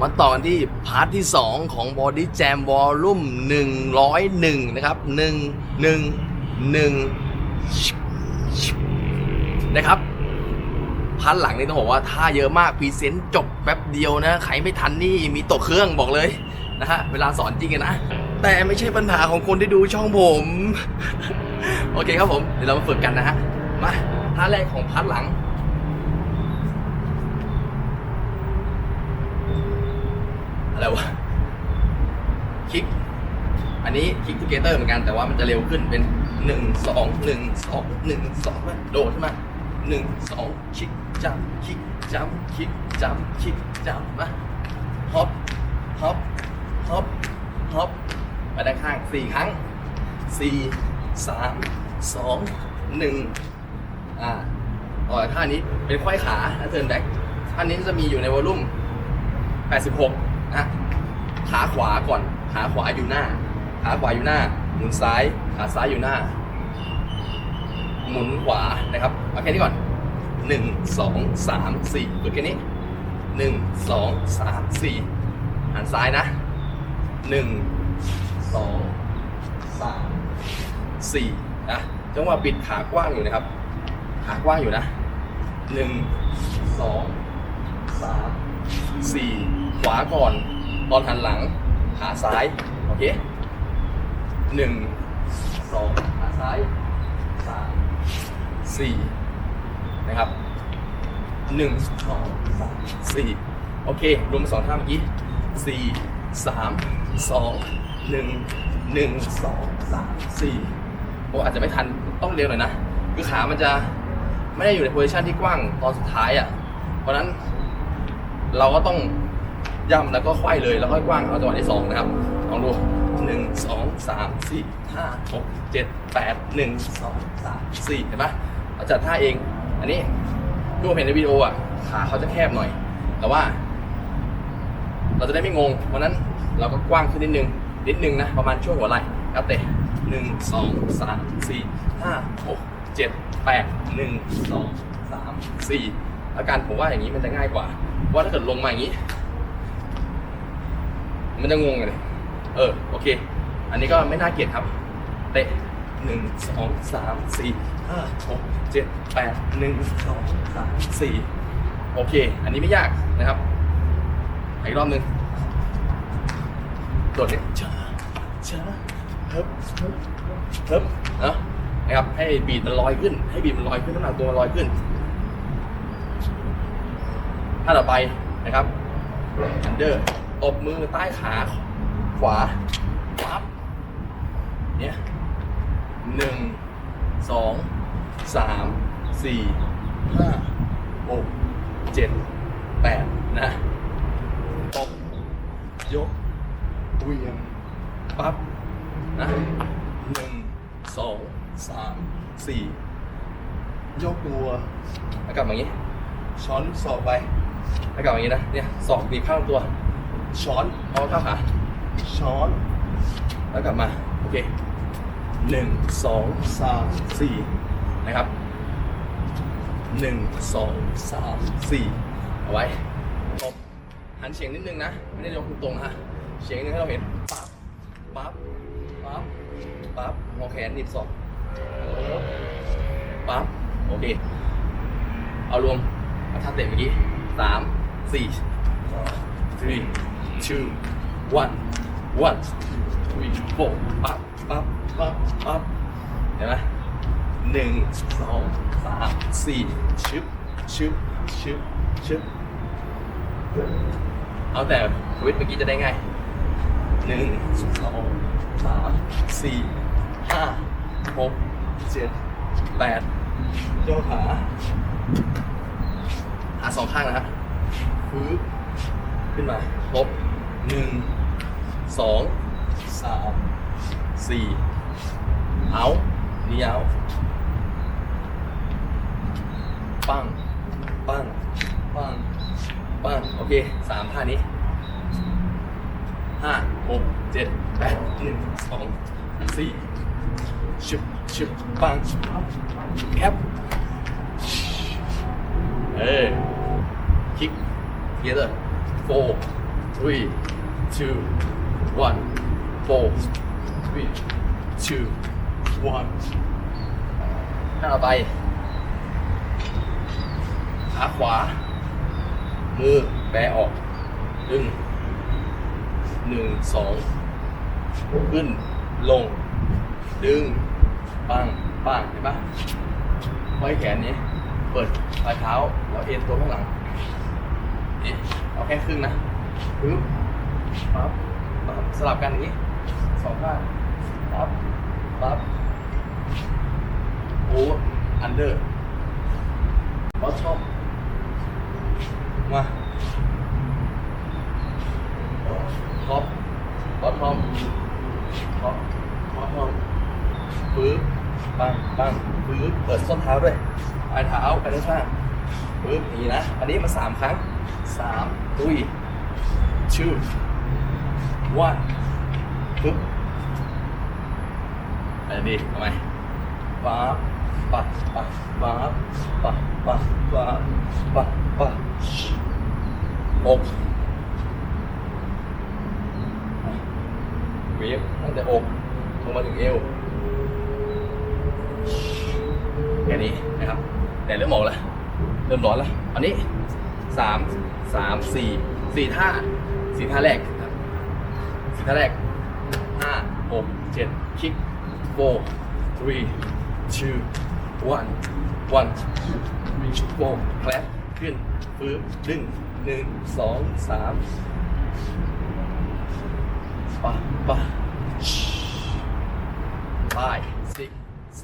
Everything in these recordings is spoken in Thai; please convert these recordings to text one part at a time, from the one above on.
มาต่อกันที่พาร์ทที่ 2 ของ Body Jam Volume 101 นะครับ 1 1 1 นะครับพาร์ทหลังนี่ต้องบอกว่าท่าเยอะมากพรีเซนต์จบแป๊บเดียวนะ ใครไม่ทันนี่มีตกเครื่องบอกเลยนะฮะ เวลาสอนจริงนะ แต่ไม่ใช่ปัญหาของคนที่ดูช่องผม โอเคครับผม เดี๋ยวเรามาฝึกกันนะฮะ มาท่าแรกของพาร์ทหลัง อะไรวะคลิก อันนี้คลิกทูเกเตอร์เหมือนกันแต่ว่ามันจะเร็วขึ้นเป็นหนึ่งสองหนึ่งสองหนึ่งสองโดดใช่ไหมหนึ่งสองคลิกจับคลิกจับคลิกจับคลิกจับมาฮอปฮอปฮอปฮอปไปด้านข้างสี่ครั้งสี่สามสองหนึ่งอ่าต่อท่านี้เป็นควายขาและเทิร์นแบ็กท่านี้จะมีอยู่ในวอลลุ่ม86 นะขาขวาก่อน ขาขวาอยู่หน้า ขาขวาอยู่หน้า หมุนซ้าย ขาซ้ายอยู่หน้า หมุนขวานะครับเอาแค่นี้ก่อน1 2 3 4ฝึกแค่นี้1 2 3 4หันซ้ายนะ1 2 3 4นะจังหวะปิดขากว้างอยู่นะครับ ขากว้างอยู่นะ1 2 3สี่ ขวาก่อน ตอนหันหลัง ขาซ้าย โอเคหนึ่งสองขาซ้ายสามสี่นะครับหนึ่งสองสามสี่โอเค รวมสองท่าเมื่อกี้สี่สามสองหนึ่งหนึ่งสองสามสี่โออาจจะไม่ทันต้องเร็วหน่อยนะ คือขามันจะไม่ได้อยู่ในโพซิชันที่กว้างตอนสุดท้ายอะ เพราะนั้นเราก็ต้อง ย่ำแล้วก็ควายเลยแล้วค่อยกว้างเอาจังหวะที่สองนะครับลองดูหนึ่งสองสามสี่ห้าหกเจ็ดแปดหนึ่งสองสามสี่เห็นปะเราจัดท่าเอง อันนี้ที่ผมเห็นในวิดีโออะขาเขาจะแคบหน่อย แต่ว่า เราจะได้ไม่งงเพราะนั้นเราก็กว้างขึ้นนิดนึงนิดนึงนะประมาณช่วงหัวไหล่ครับเตะหนึ่งสองสามสี่ห้าหกเจ็ดแปดหนึ่งสองสามสี่อาการผมว่าอย่างนี้มันจะง่ายกว่าว่าถ้าเกิดลงมาอย่างนี้ มันจะงงเลยเออโอเค อันนี้ก็ไม่น่าเกลียดครับ เตะหนึ่งสองสามสี่ห้าหกเจ็ดแปดหนึ่งสองสามสี่โอเค อันนี้ไม่ยากนะครับอีกรอบหนึ่งโดดเนี่ยช้าช้าเฮิบเฮิบเฮิบเนาะนะครับ ให้บีดมันลอยขึ้น ให้บีดมันลอยขึ้นน้ำหนักตัวมันลอยขึ้นท่าต่อไปนะครับอันเดอร์ ตบมือใต้ขาขวาปั๊บเนี่ยหนึ่งสองสามสี่ห้าหกเจ็ดแปดนะตบยกเวียงปั๊บนะหนึ่งสองสามสี่ยกตัวแล้วกลับมาอย่างนี้ ช้อนศอกไปแล้วกลับมาอย่างนี้นะเนี่ยศอกบีบข้างตัว ช้อนเอาข้างขาช้อน แล้วกลับมา โอเคหนึ่งสองสามสี่นะครับหนึ่งสองสามสี่เอาไว้ตบหันเฉียงนิดนึงนะ ไม่ได้ยกตรงๆนะเฉียงนิดนึงให้เราเห็นปั๊บปั๊บปั๊บปั๊บงอแขนหนีบศอกปั๊บโอเค เอารวมเอาท่าเตะเมื่อกี้สามสี่ three two one one three four ปั๊บปั๊บปั๊บปั๊บเห็นไหมหนึ่งสองสามสี่ชึบชึบชึบชึบเอาแต่วิทย์เมื่อกี้จะได้ไงหนึ่งสองสามสี่ห้าหกเจ็ดแปดโยกขาขาสองข้างนะครับฟื้นขึ้นมาลบ หนึ่งสองสามสี่เอานี่เอาปังปังปังปังโอเคสามท่านี้ห้าหกเจ็ดแปดหนึ่งสองสี่ชึบชึบปังแคปเออคิกเยอะเลยโฟ three two one four three two one ถ้าไปขาขวา มือแบออกดึงหนึ่งสองขึ้น ลง ดึง ปัง ปังเห็นปะไว้แขนนี้ เปิดปลายเท้า แล้วเอ็นตัวข้างหลังนี่เอาแค่ครึ่งนะปึ๊บ ปั๊บปั๊บสลับกันอย่างนี้สองข้างปั๊บปั๊บโอ้อันเดอร์บอทชอมมาท็อปบอททอมท็อปบอททอมปึ๊บปังปังปึ๊บเปิดส้นเท้าด้วยปลายเท้าไปด้านข้างปึ๊บนี่นะ อันนี้มาสามครั้งสามตุ้ย two one ปึ๊บอันนี้ทำไมป๊าบปัดปัดป๊าบปัดปัดป๊าบปัดปัดอกเวฟตั้งแต่อกลงมาถึงเอวแค่นี้นะครับแต่เริ่มออกแล้วเริ่มร้อนแล้วอันนี้สามสามสี่สี่ท่าสี่ท่าแรก นะครับสี่ท่าแรกห้าหกเจ็ดคลิก four three two one one three four แคลปขึ้นฟื้นดึงหนึ่งสองสามปะปะ five six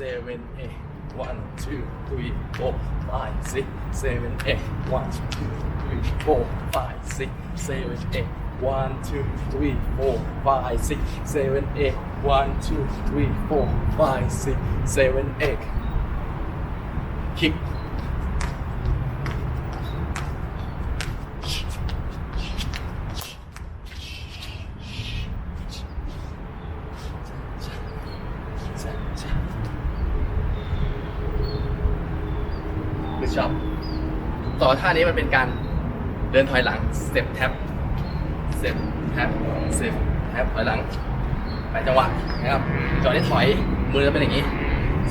seven eight one two three four five six seven eight one two three four five six seven eight one two three four five six seven eight one two three four five six seven eight kick คือชอบต่อท่านี้มันเป็นการเดินถอยหลังสเต็ปแท็บ สเต็ปแท็บสเต็ปแท็บถอยหลังไปจังหวะนะครับจังหวะที่ถอยมือจะเป็นอย่างนี้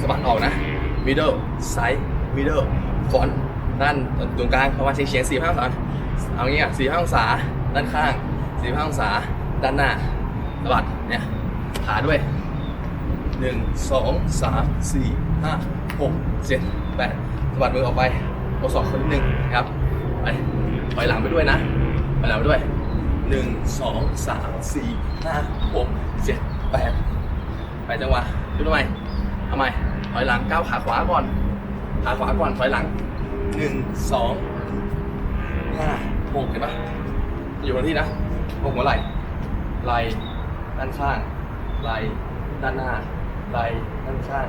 สะบัดออกนะ middle side middle front ด้านตรงกลางประมาณเฉียงเฉียงสี่ห้าองศาเอางี้อะสี่ห้าองศาด้านข้างสี่ห้าองศาด้านหน้าสะบัดเนี่ยขาด้วยหนึ่งสองสามสี่ห้าหกเจ็ดแปดสะบัดมือออกไปทดสอบคนที่หนึ่งนะครับไปถอยหลังไปด้วยนะถอยหลังไปด้วย หนึ่งสองสามสี่ห้าหกเจ็ดแปดไปจังหวะขึ้นทำไมทำไมถอยหลังก้าวขาขวาก่อนขาขวาก่อนถอยหลังหนึ่งสองห้าหกเห็นปะอยู่บนที่นะหกหัวไหล่ไหล่ด้านข้างไหล่ด้านหน้าไหล่ด้านข้าง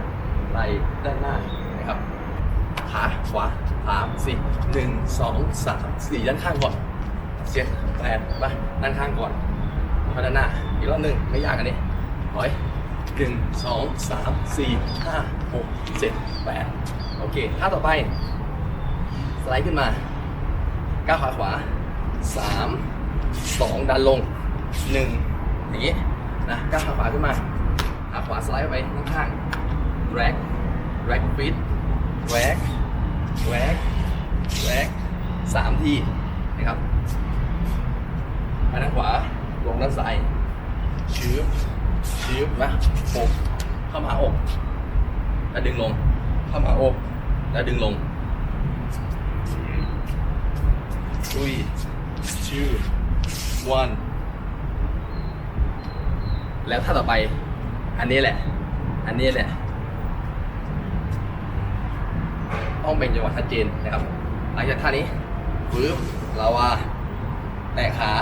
ไหล่ด้านหน้านะครับขาขวาสามสี่หนึ่งสองสามสี่ด้านข้างก่อน เจ็ดแปดไปด้านข้างก่อนพอด้านหน้าอีกรอบหนึ่งไม่ยากอันนี้ถอยหนึ่งสองสามสี่ห้าหกเจ็ดแปดโอเคท่าต่อไป สไลด์ขึ้นมาก้าวขาขวาสามสองดันลงหนึ่งอย่างนี้นะก้าวขาขวาขึ้นมาขาขวาสไลด์ไปข้างๆ drag drag feet drag drag drag สามทีนะครับ ไปทางขวา ลงด้านซ้ายชืบชืบนะอกเข้ามาอก แล้วดึงลง เข้ามาอก แล้วดึงลง three two one แล้วถ้าต่อไป อันนี้แหละ อันนี้แหละ ต้องเป็นจังหวะชัดเจนนะครับ หลังจากท่านี้ฟื้บเราว่าแตะขา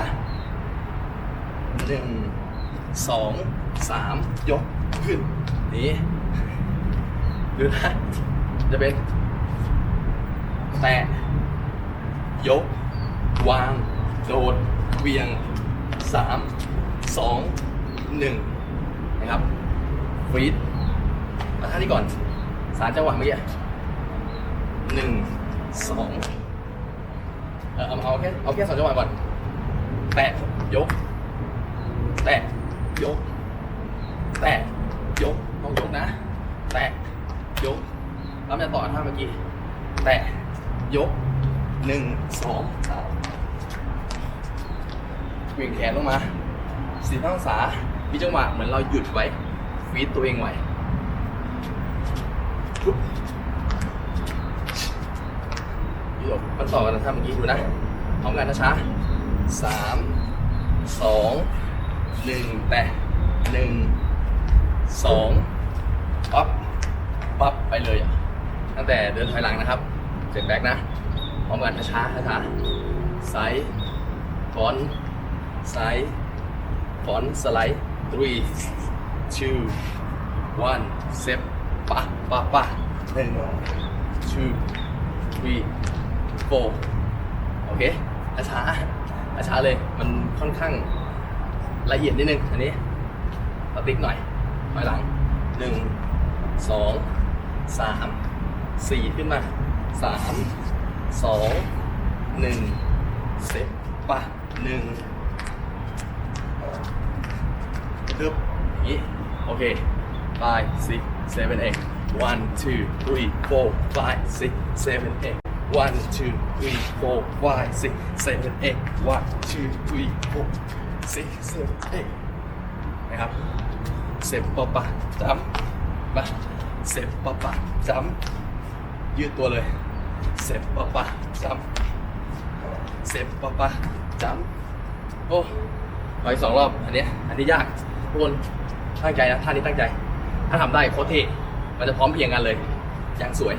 หนึ่งสองสามยกขึ้นนี่ดูนะจะเป็นแตะยก วาง โดดเวียงสามสองหนึ่งนะครับฟรีดมาท่านี้ก่อนสามจังหวะเมื่อกี้หนึ่งสองเออเอาเอาแค่เอาแค่สองจังหวะก่อนแตะยก แตะยก แตะยกต้องยกนะ แตะยกแล้วจะต่อท่าเมื่อกี้ แตะยกหนึ่งสองสามเวียงแขนลงมาสี่าองศามีจังหวะเหมือนเราหยุดไว้ฟีดตัวเองไว้ปุ๊บยืดมันต่อกันนะท่าเมื่อกี้ดูนะพร้อมกันนะช้าสามสอง หนึ่งแตะหนึ่งสองปั๊บปั๊บไปเลยอะตั้งแต่เดินถอยหลังนะครับเสร็จแบ็กนะพร้อมกันช้าๆช้าๆไซด์ฟอนไซด์ฟอนสไลด์ three two one เซฟปะปะปะหนึ่ง two three four โอเคช้าๆช้าเลยมันค่อนข้าง ละเอียดนิดนึงอันนี้ตติ๊กหน่อยถอยหลังหนึ่งสองสามสี่ขึ้นมาสามสองหนึ่งเซฟปะหนึ่งทึบอย่างนี้โอเค five six seven eight one two three four five six seven eight one two three four five six seven eight one two three four six seven eight นะครับเซฟปะปะจำมาเซฟปะปะจำยืดตัวเลยเซฟปะปะจำเซฟปะปะจำโอ้ขออีกสองรอบอันนี้อันนี้ยากทุกคนตั้งใจนะท่านี้ตั้งใจ ถ้าทำได้โคตรเท่มันจะพร้อมเพียงกันเลยอย่างสวย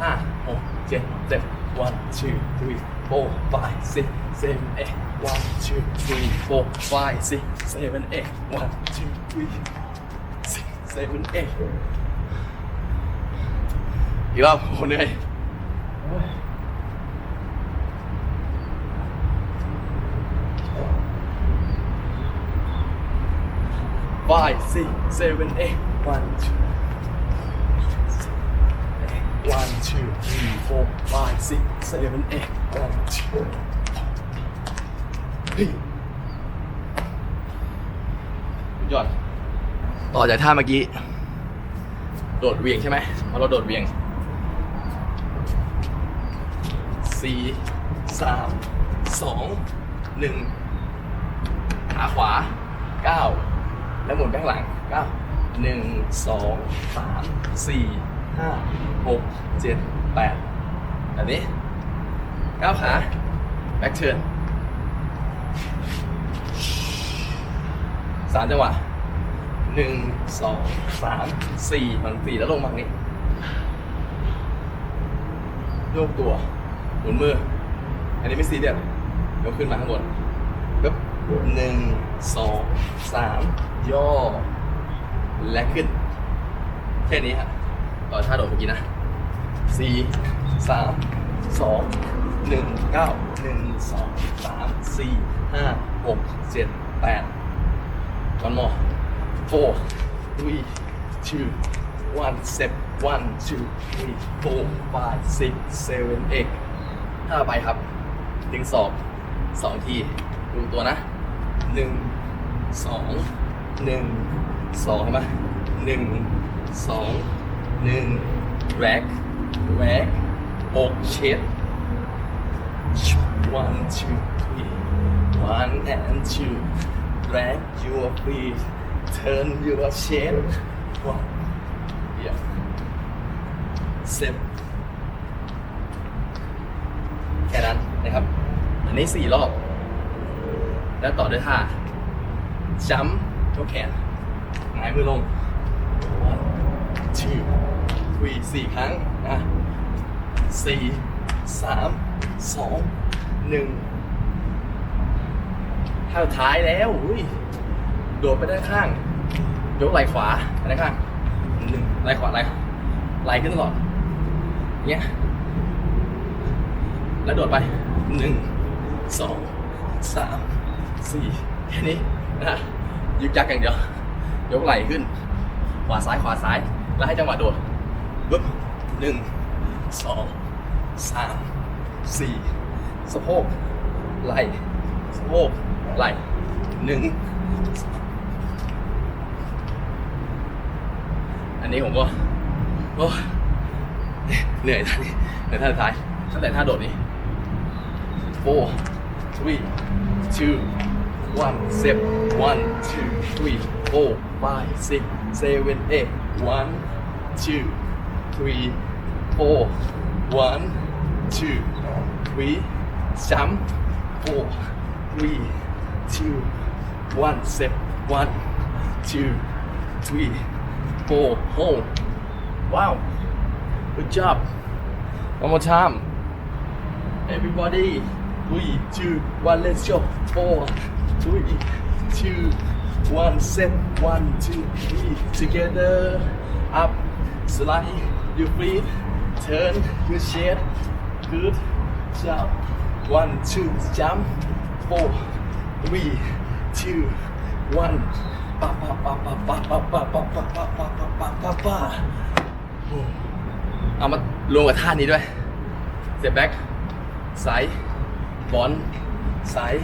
ห้าหกเจ็ดเจ็ด one two three four five six seven eight one two three four five six seven eight one two three six seven eight อีกรอบโหเหนื่อย5 6 7 8 1 2 1 2 3 4 5 6 7 8 1 2 ยยอด ต่อจากท่าเมื่อกี้ โดดเหวียงใช่ไหมพอเราโดดเหวียงสี่สามสองหนึ่งขาขวาเก้าแล้วหมุนไปข้างหลังเก้าหนึ่งสองสามสี่ห้าหกเจ็ดแปดแบบนี้ก้าวขาแบ็คเทิร์น สามจังหวะหนึ่งสองสามสี่มันสี่แล้วลงมานี้โยกตัว หมุนมือ อันนี้ไม่ซีเรียสยกขึ้นมาข้างบนปึ๊บหนึ่งสองสามย่อ และขึ้น แค่นี้ฮะต่อท่าโดดเมื่อกี้นะสี่สามสองหนึ่งเก้าหนึ่งสองสามสี่ห้าหกเจ็ดแปด one more four three two one step one two three four five six seven eight ห้าไปครับดึงศอกสองทีดูตัวนะหนึ่งสองหนึ่งสองเห็นไหมหนึ่งสองหนึ่งแรกแรกอกเช็ด one two three one and two drag your feet turn your chin one yeah step แค่นั้นนะครับ อันนี้สี่รอบ แล้วต่อด้วยท่าจัมยกแขนหงายมือลง one two three สี่ครั้งนะสี่สามสองหนึ่ง ท่าท้ายแล้วอุ้ยโดดไปด้านข้าง ยกไหล่ขวาไปด้านข้างหนึ่งไหล่ขวาไหล่ไหล่ขึ้นตลอดเงี้ยแล้วโดดไปหนึ่งสองสามสี่แค่นี้นะยึกยักอย่างเดียวยกไหล่ขึ้น ขวาซ้ายขวาซ้าย แล้วให้จังหวะโดดปึ๊บหนึ่งสองสามสี่สะโพกไหล่ สะโพกไหล่หนึ่งอันนี้ผมก็โอ้เหนื่อยท่านี้เหนื่อยท่าสุดท้ายตั้งแต่ท่าโดดนี้ four three two one step one two three four five six seven eight one two three four one two three jump four three two one step one two three four hold wow good job one more time Everybody, three, two, one, let's go. Four, three, two, one, step, one, two, three. Together, up, slide, you feet, turn, good shit, good job. One, two, jump. โฟวีชื่อวันปะปะปะปะปะปะปะปะปะปปะปปะปะปะเอามารวมกับท่านี้ด้วยเสียแบ็กสายบอลสาย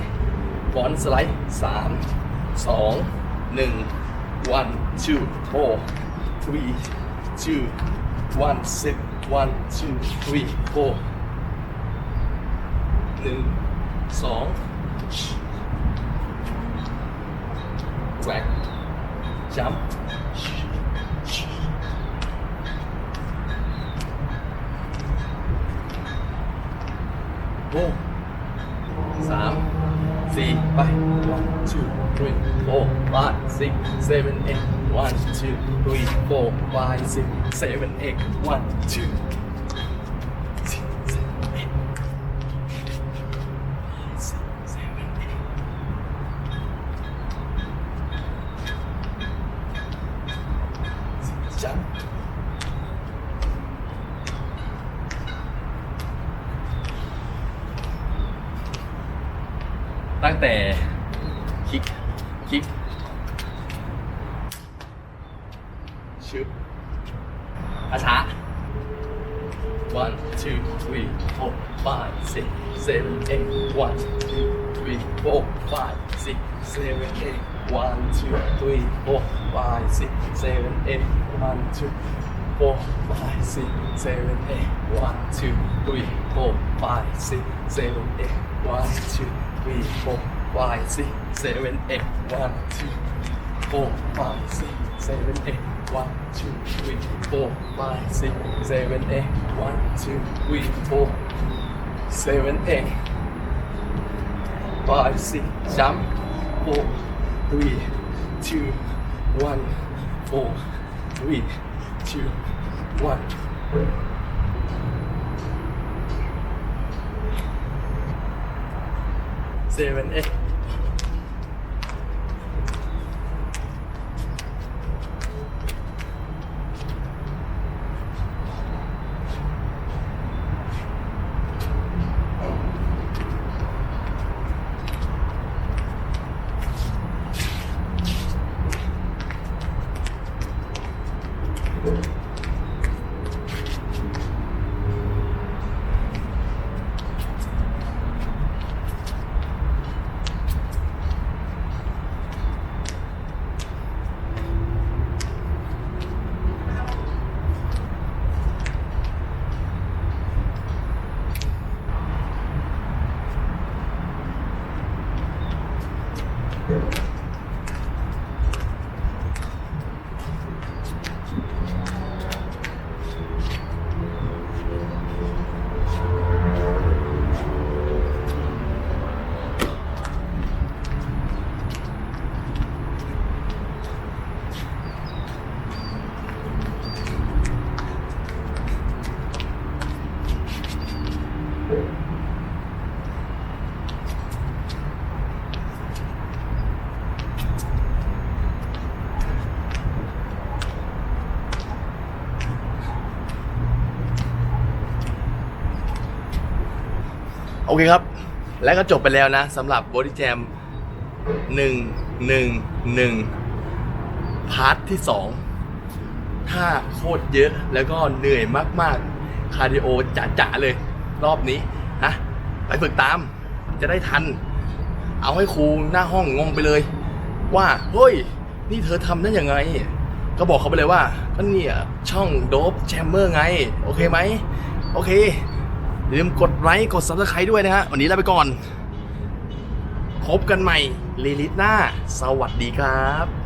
บอลสไลด์สามสองหนึ่ง one two four three two one six one two three four หนึ่งสอง แหวกจัมโอ้สามสี่ไป one two three four five six seven eight one two three four five six seven eight one two ตั้งแต่คลิกคลิกชึบอาช้า one two three four five six seven eight one two three four five six seven eight one two three four five six seven eight one two four five six seven eight one two three four five six seven eight one two three four five six seven eight one two four five six seven eight one two three four five six seven eight one two three four seven eight five six jump four three two one four three two one 7 8 โอเคครับ และก็จบไปแล้วนะสำหรับ Body Jam 1 1 1พาร์ทที่2ถ้าโคตรเยอะแล้วก็เหนื่อยมากๆ คาร์ดิโอจ๋าๆเลย รอบนี้นะไปฝึกตามจะได้ทัน เอาให้ครูหน้าห้องงงไปเลย ว่าเฮ้ย นี่เธอทำได้ยังไง ก็บอกเขาไปเลยว่าก็เนี่ยช่องโดบแชมเบอร์ไง โอเคไหม โอเค ลืมกดไลค์กด subscribe ด้วยนะฮะ วันนี้ลาไปก่อน พบกันใหม่ลีลิตหน้า สวัสดีครับ